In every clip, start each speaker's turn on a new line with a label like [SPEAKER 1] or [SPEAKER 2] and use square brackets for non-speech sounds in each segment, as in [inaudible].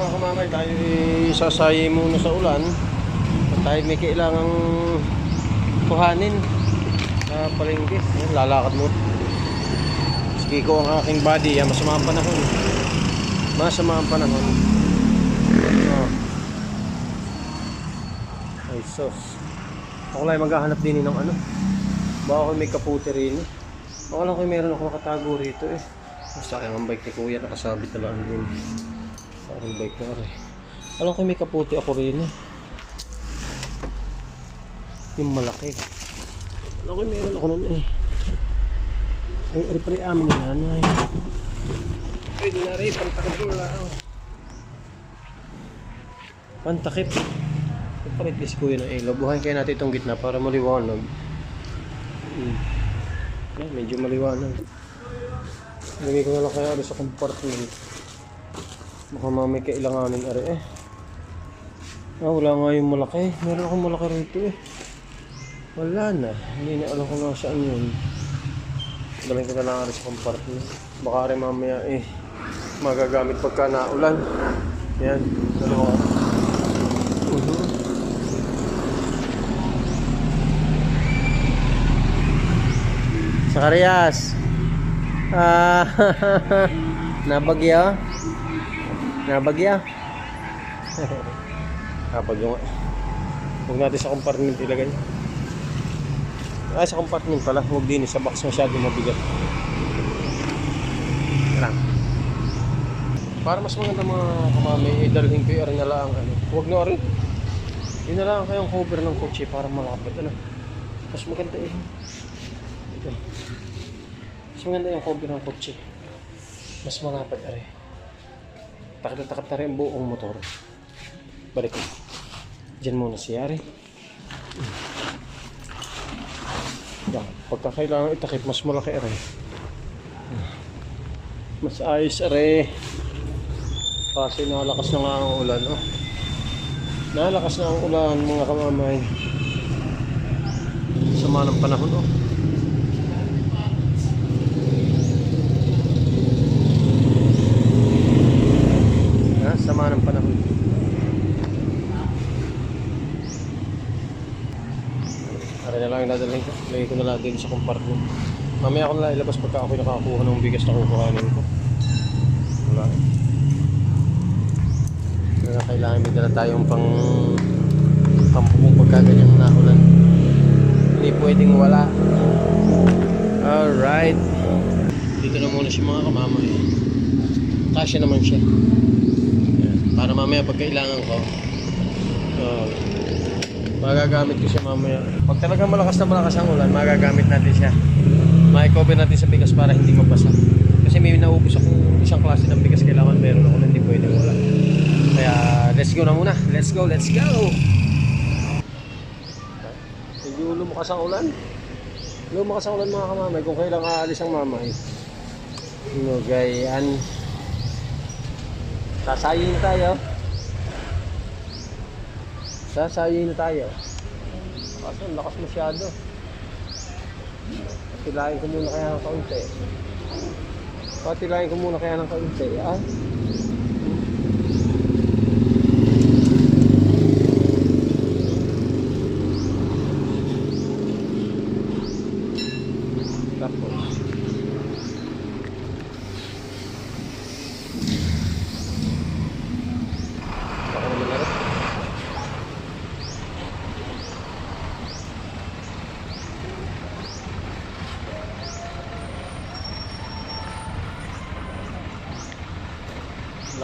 [SPEAKER 1] mga kamamay, tayo isasayi muna sa ulan. At tayo may kailangang kuhanin sa palengke. Ayan, lalakad mo. Sige ko ang aking body. Yan, masama ang panahon. Masama ang panahon. Oh. Ay, sos. Ako lang maghahanap din ng ano. Baka ako may kaputi rin. Baka lang kung meron ako nakatago rito eh. Sayang ang bike ni kuya, nakasabit na lang din. Sayang bike na rin. Alam ko may kaputi ako rin eh. Yung malaki. Alam ko meron ako nun eh. Ay, ari pa rin amin na nanay. Ay, di na rin, pantakip ko lang. Pantakip. Papalit is kuya ng ilaw. Buhayin kaya natin itong gitna para maliwanag. Hmm. Ay, medyo maliwanag. Lagay ko na lang kaya ano sa compartment. Baka mamay kailanganin ari eh. Ah, wala nga yung malaki. Meron akong malaki rito eh. Wala na. Hindi na alam kung nasaan yun. Dalhin ko na lang ari sa compartment. Baka rin mamaya eh. Magagamit pagka naulan. Yan. Dalawa. Mhm. Sakarias. Ah, [laughs] nabagya. Nabagya. [laughs] Kapag yung Huwag natin sa compartment ilagay. Ah, sa compartment pala. Huwag din sa box masyado mabigat. Lang. Para mas maganda mga kamami, idalhin ko yung na lang. Ano. Huwag na rin. Yun na lang kayong cover ng kotse para malapit. Ano. Mas maganda eh. Ito. Mas maganda yung cover ng kotse. Mas malapit are. Takot-takot na rin buong motor. Balik ko. Diyan muna si. Yan. Pagka kailangan itakip, mas malaki are. Mas ayos are. Kasi nalakas na nga ang ulan. Oh. Nalakas na ang ulan mga kamamay. Sama ng panahon oh. Ha, sama ng panahon. Para na lang yung dadalhin ko. Lagay ko na lang din sa compartment. Mamaya ako na ilabas pagka ako nakakuha ng bigas na kukuhanin ko. Wala eh. Kaya kailangan may dala tayong pang pampumong pagka ganyang nahulan. Hindi pwedeng wala. Alright. Dito na muna si mga kamamay. Kasya naman siya. Para mamaya pag kailangan ko, uh, magagamit ko siya mamaya. Pag talaga malakas na malakas ang ulan, magagamit natin siya. Ma-cover natin sa bigas para hindi mabasa. Kasi may naubos akong isang klase ng bigas kailangan meron ako na hindi pwede wala. Kaya let's go na muna. Let's go, let's go! Medyo lumakas ang ulan. Lumakas ang ulan mga kamamay kung kailang aalis ang mamay. Ano gayan. Sasayin tayo. Sasayin na tayo. Kaso lakas masyado. Patilayin ko muna kaya ng kaunti. Patilayin ko muna kaya ng kaunti. Ah. Tapos. Baka naman na rin.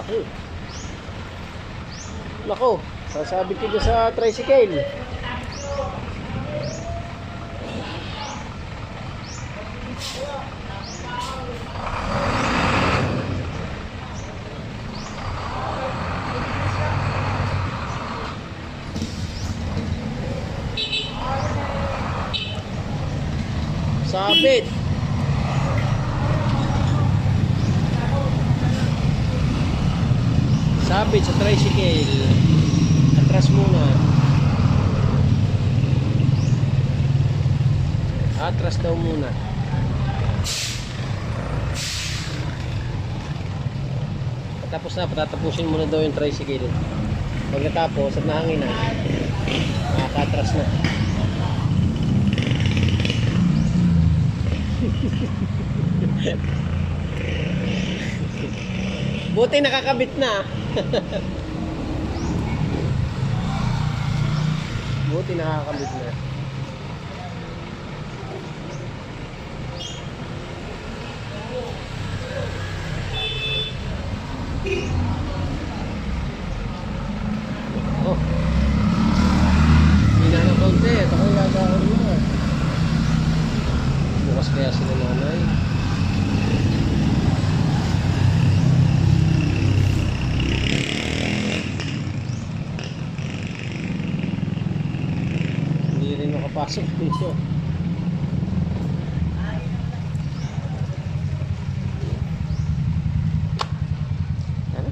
[SPEAKER 1] Laki. Lako, sasabit ko sa tricycle. Sabit. Sabit sa tricycle. Atras muna. Atras daw muna. Tapos na, patatapusin mo na daw yung tricycle. Pag natapos at nahangin na, makakatras na. [laughs] Buti nakakabit na. Buti nakakabit na. Oh. Hindi na ng konti. Ito ko gagawin mo. Bukas kaya sila nanay. Hindi makapasok dito. Ano?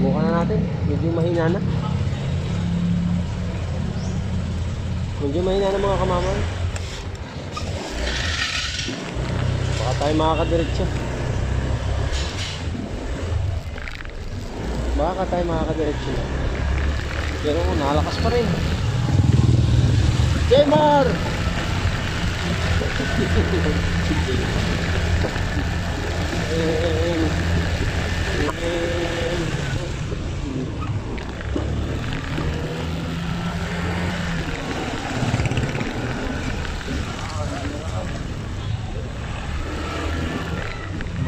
[SPEAKER 1] Bukan na natin. Medyo mahina na. Medyo mahina na mga kamamay. Baka tayo makakadiretso. Baka tayo makakadiretso. Pero nalakas pa rin. Jemar!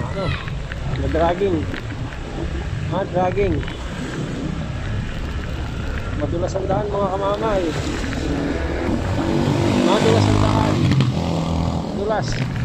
[SPEAKER 1] Ano? Madragging. Ha, dragging. Madulas ang daan mga kamamay. Madulas ang daan. Madulas.